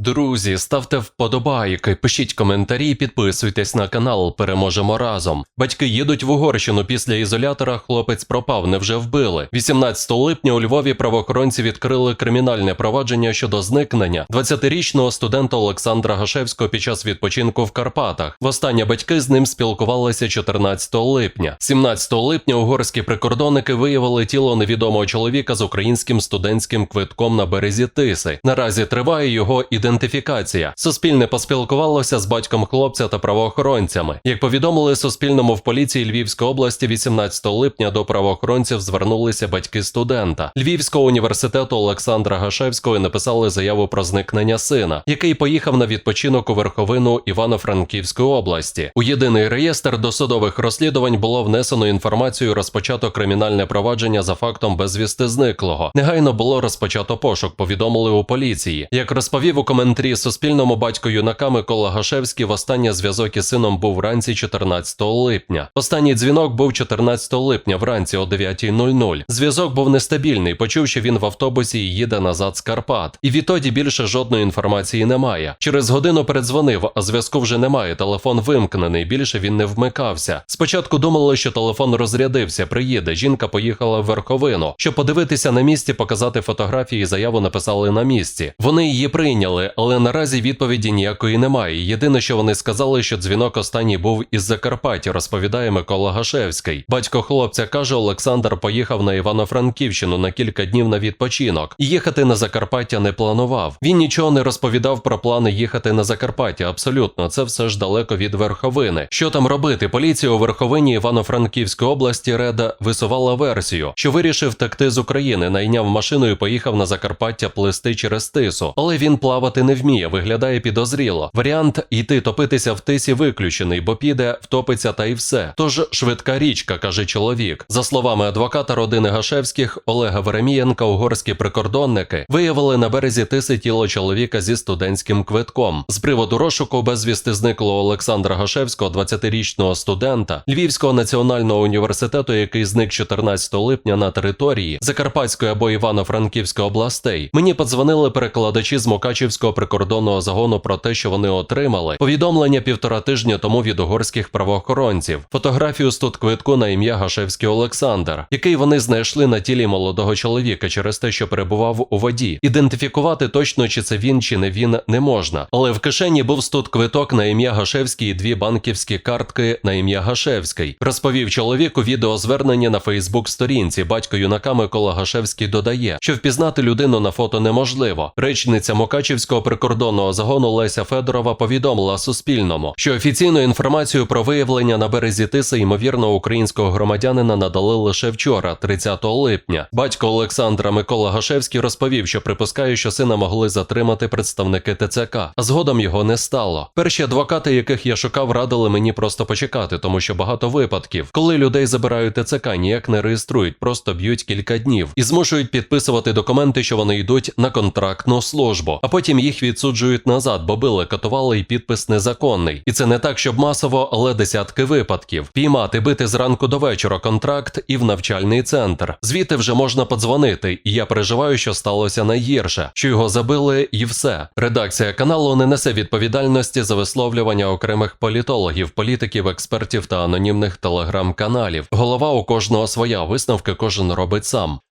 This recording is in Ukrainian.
Друзі, ставте вподобайки, пишіть коментарі, підписуйтесь на канал. Переможемо разом. Батьки їдуть в Угорщину після ізолятора. Хлопець пропав, невже вбили. 18 липня у Львові правоохоронці відкрили кримінальне провадження щодо зникнення 20-річного студента Олександра Гашевського під час відпочинку в Карпатах. Востаннє батьки з ним спілкувалися 14 липня. 17 липня угорські прикордонники виявили тіло невідомого чоловіка з українським студентським квитком на березі Тиси. Наразі триває його ідентифікація. Суспільне поспілкувалося з батьком хлопця та правоохоронцями. Як повідомили Суспільному в поліції Львівської області, 18 липня до правоохоронців звернулися батьки студента Львівського університету Олександра Гашевського написали заяву про зникнення сина, який поїхав на відпочинок у верховину Івано-Франківської області. У єдиний реєстр досудових розслідувань було внесено інформацію. Розпочато кримінальне провадження за фактом безвісти зниклого. Негайно було розпочато пошук. Повідомили у поліції. Як розповів у коментарі Суспільному батько юнака Микола Гашевський, востаннє зв'язок із сином був вранці 14 липня. Останній дзвінок був 14 липня вранці о 9.00. Зв'язок був нестабільний. Почув, що він в автобусі і їде назад з Карпат. І відтоді більше жодної інформації немає. Через годину передзвонив, а зв'язку вже немає. Телефон вимкнений. Більше він не вмикався. Спочатку думали, що телефон розрядився. Приїде. Жінка поїхала в верховину, щоб подивитися на місці, показати фотографії. Заяву написали на місці. Вони її прийняли, але наразі відповіді ніякої немає. Єдине, що вони сказали, що дзвінок останній був із Закарпаття, розповідає Микола Гашевський. Батько хлопця каже, Олександр поїхав на Івано-Франківщину на кілька днів на відпочинок. Їхати на Закарпаття не планував. Він нічого не розповідав про плани їхати на Закарпаття. Абсолютно, це все ж далеко від верховини. Що там робити? Поліція у верховині Івано-Франківської області Реда висувала версію, що вирішив втекти з України, найняв машину і поїхав на Закарпаття плисти через тису. Але він плавати не вміє, виглядає підозріло. Варіант йти топитися в тисі виключений, бо піде, втопиться та й все. Тож швидка річка, каже чоловік. За словами адвоката родини Гашевських Олега Веремієнка, угорські прикордонники виявили на березі тиси тіло чоловіка зі студентським квитком. З приводу розшуку безвісти зниклого Олександра Гашевського, 20-річного студента Львівського національного університету, який зник 14 липня на території Закарпатської або Івано-Франківської областей. Мені подзвонили перекладачі з Мукачівського прикордонного загону про те, що вони отримали повідомлення півтора тижня тому від угорських правоохоронців. Фотографію з тут квитку на ім'я Гашевський Олександр, який вони знайшли на тілі молодого чоловіка через те, що перебував у воді. Ідентифікувати точно, чи це він, чи не він, не можна. Але в кишені був студ квиток на ім'я Гашевський і дві банківські картки на ім'я Гашевський. Розповів чоловік у відеозверненні на Фейсбук-сторінці. Батько юнака Микола Гашевський додає, що впізнати людину на фото неможливо. Речниця Прикордонного загону Леся Федорова повідомила Суспільному, що офіційну інформацію про виявлення на березі Тиси ймовірно українського громадянина надали лише вчора, 30 липня. Батько Олександра Микола Гашевський розповів, що припускає, що сина могли затримати представники ТЦК, а згодом його не стало. Перші адвокати, яких я шукав, радили мені просто почекати, тому що багато випадків, коли людей забирають ТЦК, ніяк не реєструють, просто б'ють кілька днів і змушують підписувати документи, що вони йдуть на контрактну службу, а потім їх відсуджують назад, бо били, катували і підпис незаконний. І це не так, щоб масово, але десятки випадків. Піймати, бити зранку до вечора контракт і в навчальний центр. Звідти вже можна подзвонити, і я переживаю, що сталося найгірше, що його забили, і все. Редакція каналу не несе відповідальності за висловлювання окремих політологів, політиків, експертів та анонімних телеграм-каналів. Голова у кожного своя висновки кожен робить сам.